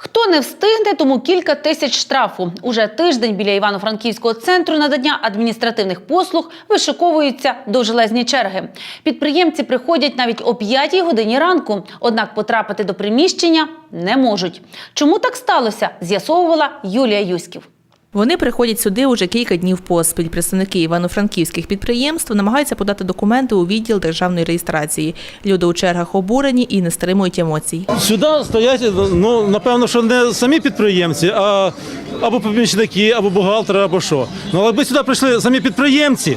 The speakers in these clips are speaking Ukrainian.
Хто не встигне, тому кілька тисяч штрафу. Уже тиждень біля Івано-Франківського центру надання адміністративних послуг вишиковуються довжелезні черги. Підприємці приходять навіть о 5 годині ранку, однак потрапити до приміщення не можуть. Чому так сталося? З'ясовувала Юлія Юськів. Вони приходять сюди уже кілька днів поспіль. Представники івано-франківських підприємств намагаються подати документи у відділ державної реєстрації. Люди у чергах обурені і не стримують емоцій. Сюди стоять, ну напевно, що не самі підприємці, а або помічники, або бухгалтери, або що. Ну, але якби сюди прийшли самі підприємці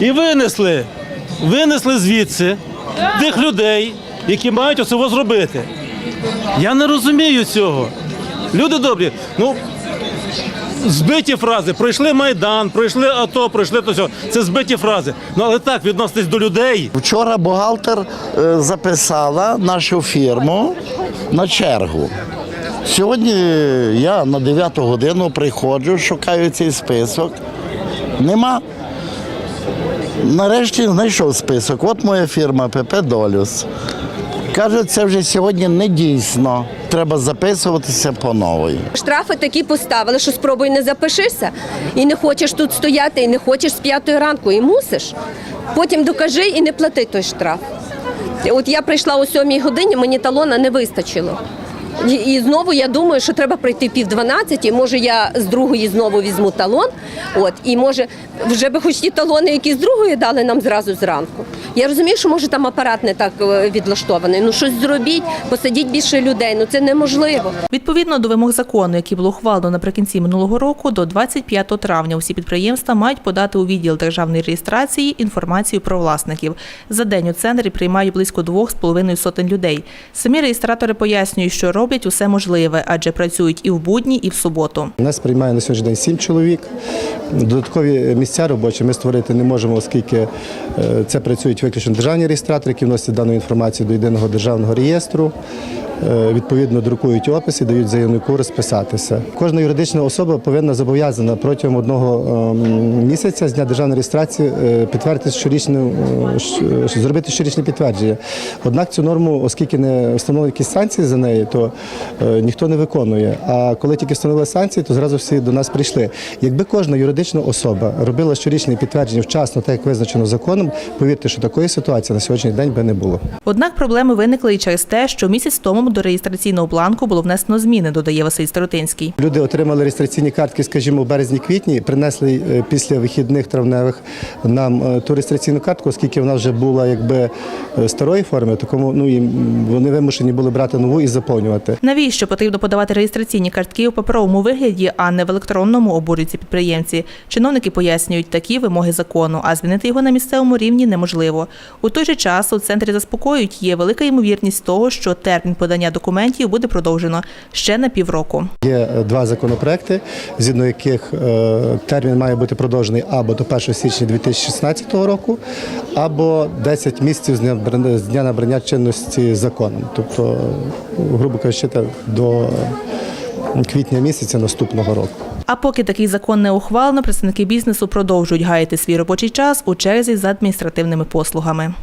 і винесли, винесли звідси тих людей, які мають оцього зробити. Я не розумію цього. Люди добрі, ну. Збиті фрази, пройшли Майдан, пройшли АТО, пройшли то все. Це збиті фрази. Ну але так відноситись до людей. Вчора бухгалтер е, записала нашу фірму на чергу. Сьогодні я на 9 годину приходжу, шукаю цей список. Нема. Нарешті знайшов список. От моя фірма ПП Долюс. Каже, це вже сьогодні не дійсно. Треба записуватися по новій. Штрафи такі поставили, що спробуй не запишися. І не хочеш тут стояти, і не хочеш з п'ятої ранку, і мусиш. Потім докажи і не плати той штраф. От я прийшла о сьомій годині, мені талона не вистачило. І, і знову я думаю, що треба прийти пів дванадцяті. Може, я з другої знову візьму талон. От і може вже би хоч ті талони, які з другої дали нам зразу зранку. Я розумію, що може там апарат не так е, відлаштований. Ну щось зробіть, посадіть більше людей. Ну це неможливо. Відповідно до вимог закону, які було ухвалено наприкінці минулого року, до 25 травня усі підприємства мають подати у відділ державної реєстрації інформацію про власників. За день у центрі приймають близько 2,5 сотень людей. Самі реєстратори пояснюють, що роблять усе можливе, адже працюють і в будні, і в суботу. Нас приймає на сьогоднішній день сім чоловік. Додаткові місця робочі ми створити не можемо, оскільки е, це працюють виключно державні реєстратори, які вносять дану інформацію до єдиного державного реєстру. Е, Відповідно, друкують описи, дають заявнику розписатися. Кожна юридична особа повинна зобов'язана протягом одного ем, місяця з дня державної реєстрації е, підтвердити щорічне, е, зробити щорічне підтвердження. Однак цю норму, оскільки не встановлені якісь санкції за неї, то ніхто не виконує. А коли тільки встановили санкції, то зразу всі до нас прийшли. Якби кожна юридична особа робила щорічне підтвердження вчасно, так як визначено законом, повірте, що такої ситуації на сьогоднішній день би не було. Однак проблеми виникли і через те, що місяць тому до реєстраційного бланку було внесено зміни, додає Василь Старотинський. Люди отримали реєстраційні картки, скажімо, в березні-квітні, принесли е, після вихідних травневих нам е, ту реєстраційну картку, оскільки вона вже була якби е, старої форми, такому ну і вони вимушені були брати нову і заповнювати. Навіщо потрібно подавати реєстраційні картки у паперовому вигляді, а не в електронному, обурюються підприємці. Чиновники пояснюють такі вимоги закону, а змінити його на місцевому рівні неможливо. У той же час у центрі заспокоюють, є велика ймовірність того, що термін подання документів буде продовжено ще на півроку. Є е, два законопроекти, згідно яких е, термін має бути продовжений або до 1 січня 2016 року, або 10 місяців з дня набрання чинності законом. Тобто, грубо кажучи, до квітня місяця наступного року. А поки такий закон не ухвалено, представники бізнесу продовжують гаяти свій робочий час у черзі за адміністративними послугами.